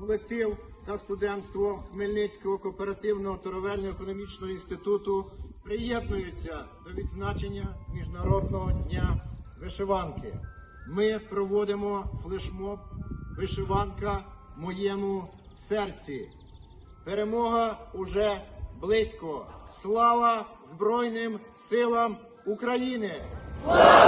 колектив та студентство Хмельницького кооперативного торговельно економічного інституту приєднуються до відзначення Міжнародного дня вишиванки. Ми проводимо флешмоб Вишиванка моєму серці. Перемога уже близько. Слава Збройним силам України! Слава